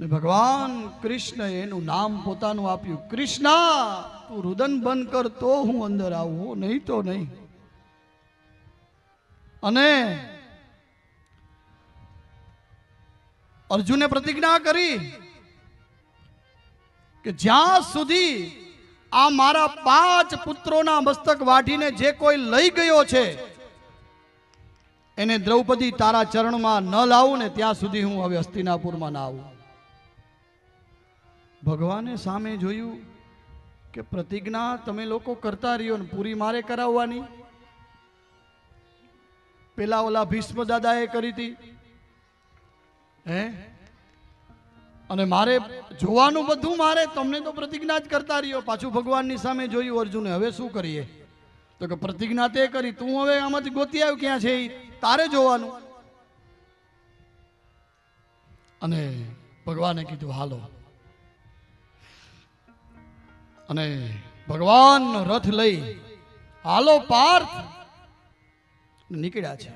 ને ભગવાન કૃષ્ણ એનું નામ પોતાનું આપ્યું. કૃષ્ણ, તું રુદન બંધ કર, તો હું અંદર આવું. નહીં તો નહીં. અને અર્જુને પ્રતિજ્ઞા કરી કે જ્યાં સુધી આ મારા પાંચ પુત્રોના મસ્તક વાઢીને જે કોઈ લઈ ગયો છે, એને દ્રૌપદી તારા ચરણમાં ન લાવું ને ત્યાં સુધી હું હવે હસ્તિનાપુરમાં ના આવું. ભગવાને સામે જોયું કે પ્રતિજ્ઞા તમે લોકો કરતા રહ્યો ને પૂરી મારે કરાવવાની. પેલા ઓલા ભીષ્મ દાદાએ કરી હતી. હે? અને મારે જોવાનું બધું મારે, તમને તો પ્રતિજ્ઞા જ કરતા રહ્યો. પાછું ભગવાનની સામે જોયું અર્જુને, હવે શું કરીએ? તો કે, પ્રતિજ્ઞા તે કરી, તું હવે આમાંથી ગોતી આવ્યો ક્યાં છે તારે જોવાનું. અને ભગવાને કીધું, હાલો અને ભગવાનનો રથ લઈ હાલો પાર્થ નીકળ્યા છે.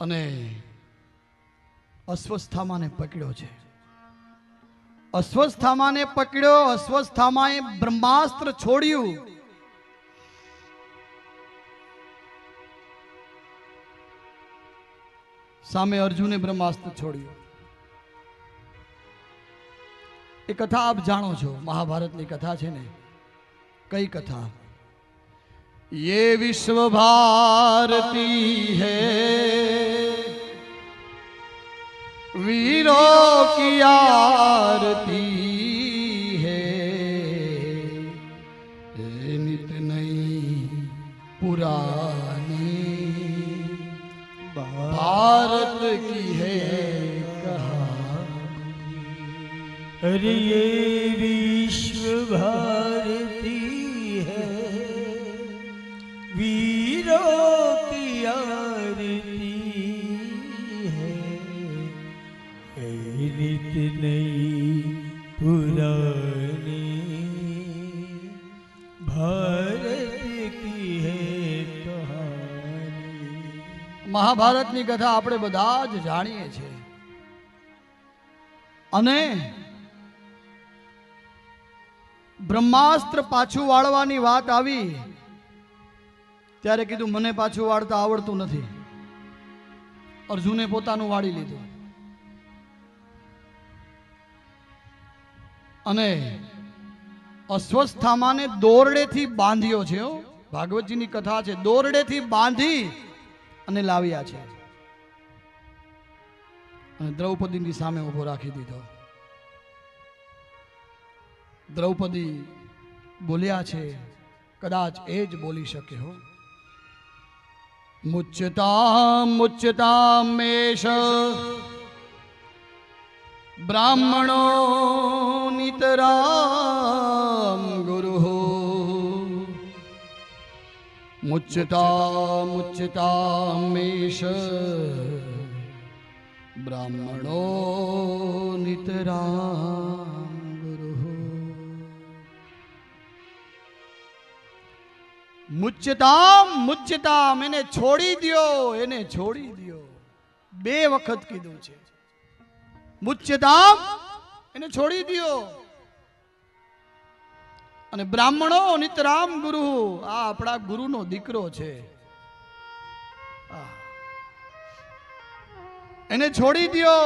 અને અસ્વસ્થામાને પકડ્યો છે. અસ્વસ્થામાને પકડ્યો, અસ્વસ્થામાએ બ્રહ્માસ્ત્ર છોડ્યું. સામે અર્જુને બ્રહ્માસ્ત્ર છોડ્યું. એ કથા આપ જાણો છો મહાભારતની કથા છે ને કઈ કથા ये विश्व भारती है वीरों की आरती है नित नई पुरानी भारत की अरे ये विश्व भारती है वीरों की आरती है है नित नई पुरानी भारत की है कहानी મહાભારતની કથા આપણે બધા જ જાણીએ છીએ અને બ્રહ્માસ્ત્ર પાછું વાળવાની વાત આવી, ત્યારે કીધું, મને પાછું વાળતા આવડતું નથી. અર્જુને પોતાનું વાળી લીધું. અને અસ્વસ્થામાને દોરડેથી બાંધ્યો છે. ભાગવતજીની કથા છે, દોરડેથી બાંધી અને લાવ્યા છે. અને દ્રૌપદીની સામે ઊભો રાખી દીધો. દ્રૌપદી બોલ્યા છે, કદાચ એ જ બોલી શકે હો. મુચ્યતા મુચ્યતા મેષ, બ્રાહ્મણો નિતરામ ગુરુ મુચ્યતા મુચ્યતા મેષ, બ્રાહ્મણો નિતરામ મુચ્યતામ મુચ્યતામ એને છોડી દ્યો, એને છોડી દ્યો. બે વખત કીધું છે. મુચ્યતામ એને છોડી દો અને બ્રાહ્મણો નિતરામ ગુરુ, આ આપણા ગુરુનો દીકરો છે. એને છોડી દો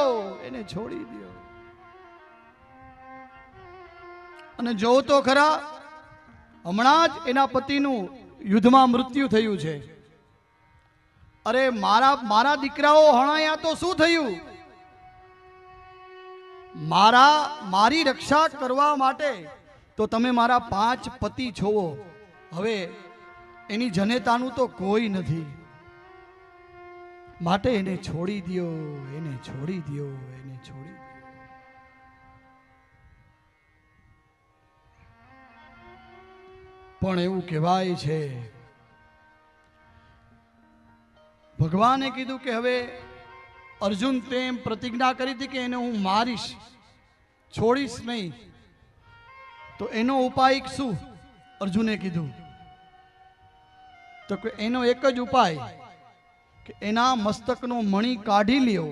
એને છોડી દો અને જોવો તો ખરા, હમણાં જ એના પતિનું યુદ્ધમાં મૃત્યુ થયું છે. અરે, મારા મારા દીકરાઓ હણાયા તો શું થયું? મારા, મારી રક્ષા કરવા માટે તો તમે મારા પાંચ પતિ છોવો. હવે એની જનેતાનું તો કોઈ નથી. માટે એને છોડી દ્યો, એને છોડી દ્યો, એને છોડી પણ એવું કહેવાય છે. ભગવાને કીધું કે હવે અર્જુન તેમ પ્રતિજ્ઞા કરી હતી કે એને હું મારીશ, છોડીશ નહીં. તો એનો ઉપાય શું? અર્જુને કીધું. તો કે એનો એક જ ઉપાય કે એના મસ્તકનો મણી કાઢી લ્યો.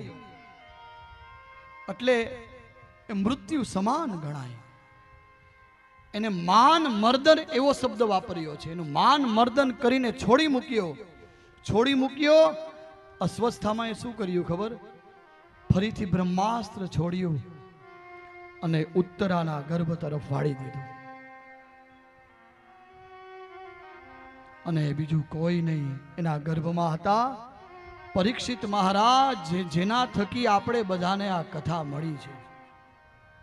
એટલે એ મૃત્યુ સમાન ગણાય. એને માન મર્દન એવો શબ્દ વાપર્યો છે. એનું માન મર્દન કરીને છોડી મૂક્યો. છોડી મૂક્યો. અસ્વસ્થામાં એ શું કર્યું ખબર? ફરીથી બ્રહ્માસ્ત્ર છોડ્યું અને ઉત્તરાના ગર્ભ તરફ વાળી દીધું. અને બીજું કોઈ નહીં. એના ગર્ભમાં હતા. પરીક્ષિત મહારાજ જેના થકી આપણે બધાને આ કથા મળી છે.